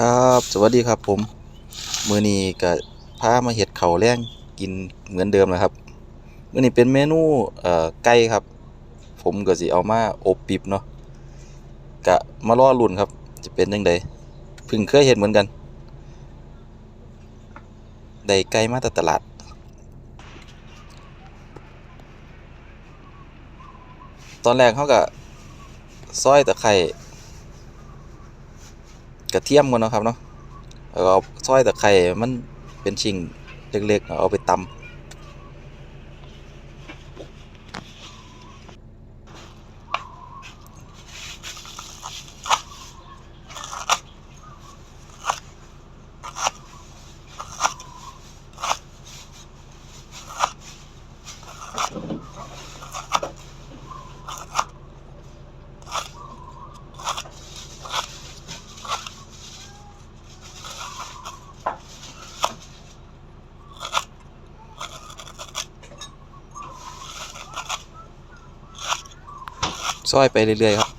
ครับสวัสดีครับผม มื้อนี้ก็พามาเฮ็ดเข้าวแลงกินเหมือนเดิมนะครับมื้อนี้เป็นเมนูเอ่อไก่ครับ ผมก็สิเอามาอบปิบเนาะก็มารอลุ้นครับ จะเป็นจังไดเพิ่งเคยเฮ็ดเหมือนกันได้ไก่มาแต่ตลาดตอนแรกเขาก็ซอยตะไคร้ กระเทียมก่อนนะครับเนาะแล้วก็เอาซอยตะไคร้มันเป็นชิ้นเล็กๆเอาไปตำ ซอยไปเรื่อยๆครับ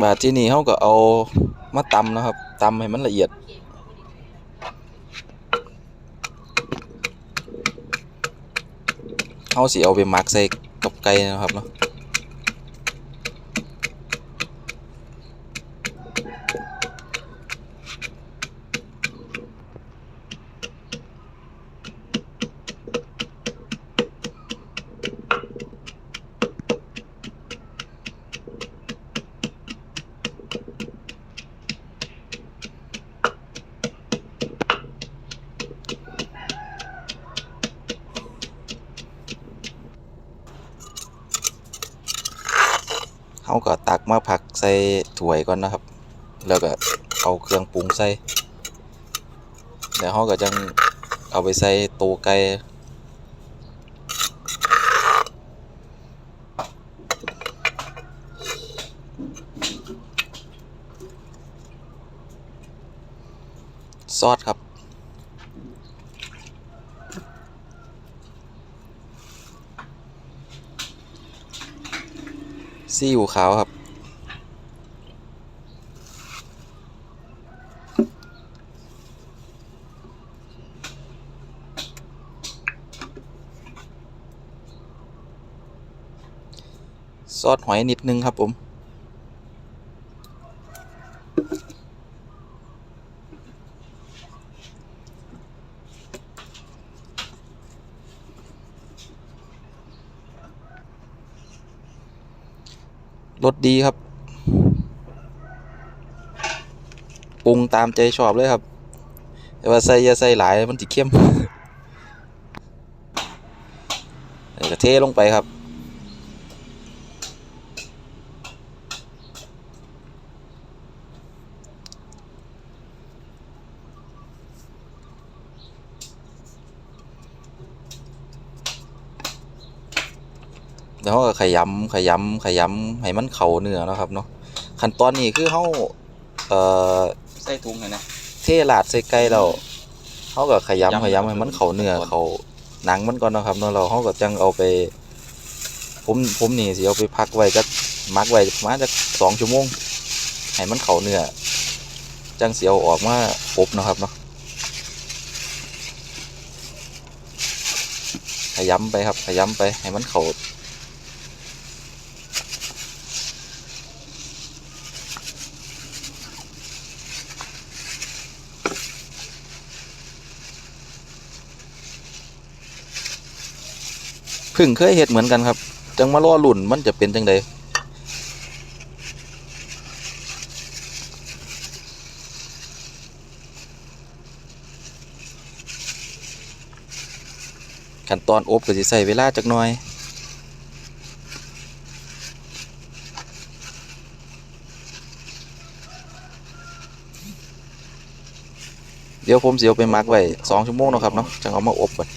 บาดที่นี่เขาก็เอามาตำนะครับตำให้มันละเอียด เขาสิเอาไปหมักใส่กับไก่นะครับเนาะ เขาก็ตักมาผักใส่ถ้วยก่อนนะครับ แล้วก็เอาเครื่องปรุงใส่แล้วเขาก็จังเอาไปใส่ตัวไก่ซอสครับ ซีอิ๊วขาวครับ ซอสหอยนิดนึงครับผม รสดีครับปรุงตามใจชอบเลยครับ แต่ว่าใส่ยาใส่หลายมันติเข้มแล้วก็เทลงไปครับ แล้วเราก็ขยำขยำขยำให้มันเข้าเนื้อเนาะครับเนาะขั้นตอนนี้คือเฮาเอ่อใส่ถุงไงนะเทราดใส่ไก่แล้วเฮาก็ขยำขยำให้มันเข้าเนื้อเข้าหนังมันก่อนเนาะครับเนาะแล้วเฮาก็จังเอาไป ผมผมนี่สิเอาไปพักไว้จักมักไว้ประมาณจักสองชั่วโมงให้มันเข้าเนื้อจังสิเอาออกมาอบเนาะครับเนาะขยำไปครับขยำไปให้มันเข้า พึ่งเคยเฮ็ดเหมือนกันครับ จังมาล่อหลุ่นมันจะเป็นจังใดขั้นตอนอบก็สิใช้เวลาจักหน่อย เดี๋ยวผมเสิเอาไปหมักไว้สองชั่วโมงนะครับเนาะจังเอามาอบก่อน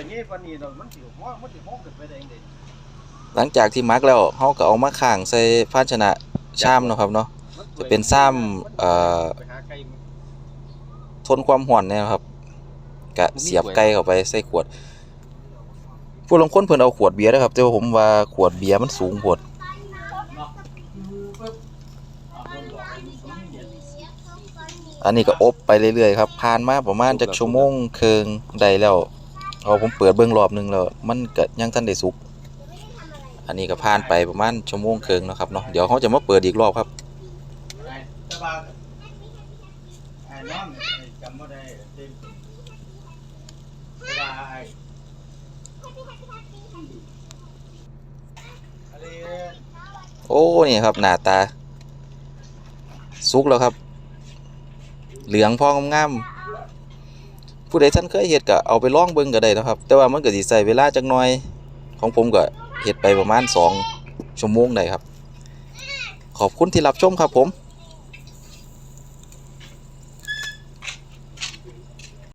เปิดงี้ปานนี้เรามันสิฮ้อมันสิฮ้อขึ้นไปได้จังได๋หลังจากที่มักแล้วเฮาก็เอามาข้างใส่ภาชนะชามเนาะครับเนาะจะเป็นซ้ำเอ่อ ไปหาไก่มาทนความร้อนเนี่ยครับกะเสียบไก่เข้าไปใส่ขวด ผู้ลางคนเพิ่นเอาขวดเบียร์นะครับ แต่ว่าผมว่าขวดเบียร์มันสูงโพด อันนี้ก็อบไปเรื่อยๆครับผ่านมาประมาณจักชั่วโมงครึ่งได้แล้ว เอาผมเปิดเบิ่งรอบหนึงแล้วมันก็ยังทันได้สุก อันนี้ก็ผ่านไปประมาณชั่วโมงครึ่งนะครับเนาะเดี๋ยวเขาจะมาเปิดอีกรอบครับโอ้นี่ครับหน้าตา สุกแล้วครับ เหลืองพองงาม ผู้ใดท่านเคยเห็ดก็เอาไปล่องเบิ้งก็ได้นะครับ แต่ว่ามันก็สิใส่เวลาจักหน่อย ของผมก็เห็ดไปประมาณ 2 ชั่วโมงได้ครับ ขอบคุณที่รับชมครับผม